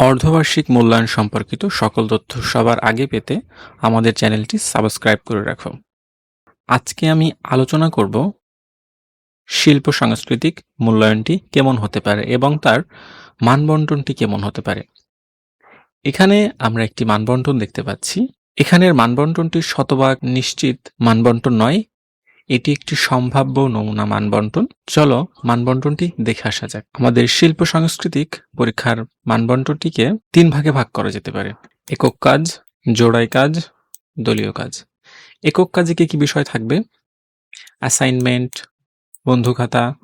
অর্ধবার্ষিক মূল্যায়ন সম্পর্কিত সকল তথ্য সবার আগে পেতে আমাদের চ্যানেলটি সাবস্ক্রাইব করে রাখো। আজকে আমি আলোচনা করব শিল্প সাংস্কৃতিক মূল্যায়নটি কেমন হতে পারে এবং তার মানবন্টনটি কেমন হতে পারে। এখানে আমরা একটি মানবন্টন দেখতে পাচ্ছি। এখানের মানবন্টনটি শতভাগ নিশ্চিত মানবন্টন নয় এটি একটি সম্ভাব্য নমুনা মানবন্টন। চলো মানবন্টনটি দেখে আসা যাক। আমাদের শিল্প সাংস্কৃতিক পরীক্ষার মানবন্টনটিকে তিন ভাগে ভাগ করা যেতে পারে। একক কাজ, জোড়াই কাজ, দলীয় কাজ। একক কাজে কি কি বিষয় থাকবে? অ্যাসাইনমেন্ট বন্ধুখাতা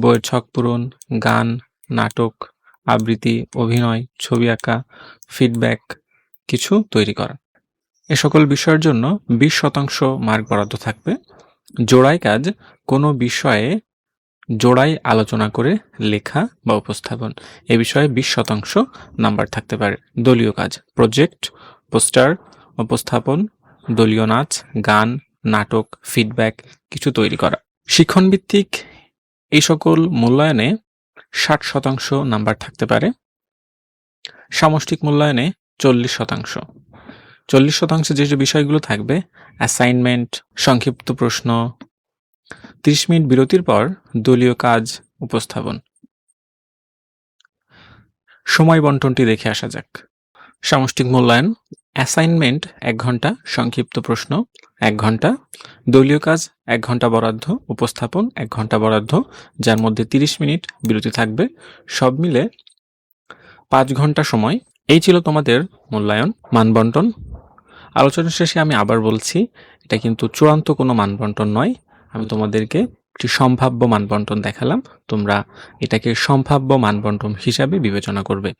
বইয়ের ছক পূরণ, গান, নাটক, আবৃত্তি, অভিনয়, ছবি আঁকা ফিডব্যাক কিছু তৈরি করা। এ সকল বিষয়ের জন্য বিশ শতাংশ মার্ক বরাদ্দ থাকবে। জোড়াই কাজ কোনো বিষয়ে জোড়াই আলোচনা করে লেখা বা উপস্থাপন। এ বিষয়ে বিশ শতাংশ নাম্বার থাকতে পারে। দলীয় কাজ, প্রজেক্ট, পোস্টার, উপস্থাপন, দলীয় নাচ, গান, নাটক, ফিডব্যাক, কিছু তৈরি করা। শিক্ষণভিত্তিক এই সকল মূল্যায়নে ষাট শতাংশ নাম্বার থাকতে পারে। সামষ্টিক মূল্যায়নে চল্লিশ শতাংশ। চল্লিশ শতাংশ যে যে বিষয়গুলো থাকবে অ্যাসাইনমেন্ট সংক্ষিপ্ত প্রশ্ন, ত্রিশ মিনিট বিরতির পর দলীয় কাজ, উপস্থাপন। সময় বন্টনটি দেখে আসা যাক। সামষ্টিক মূল্যায়ন অ্যাসাইনমেন্ট এক ঘণ্টা, সংক্ষিপ্ত প্রশ্ন, এক ঘণ্টা, দলীয় কাজ, এক ঘণ্টা বরাদ্দ, উপস্থাপন, এক ঘণ্টা বরাদ্দ, যার মধ্যে তিরিশ মিনিট বিরতি থাকবে। সব মিলে পাঁচ ঘণ্টা সময়। এই ছিল তোমাদের মূল্যায়ন, মানবন্টন। আলোচনা শেষে আমি আবার বলছি, এটা কিন্তু চূড়ান্ত কোনো মানবন্টন নয়। আমি তোমাদেরকে একটি সম্ভাব্য মানবন্টন দেখালাম। তোমরা এটাকে সম্ভাব্য মানবন্টন হিসাবে বিবেচনা করবে।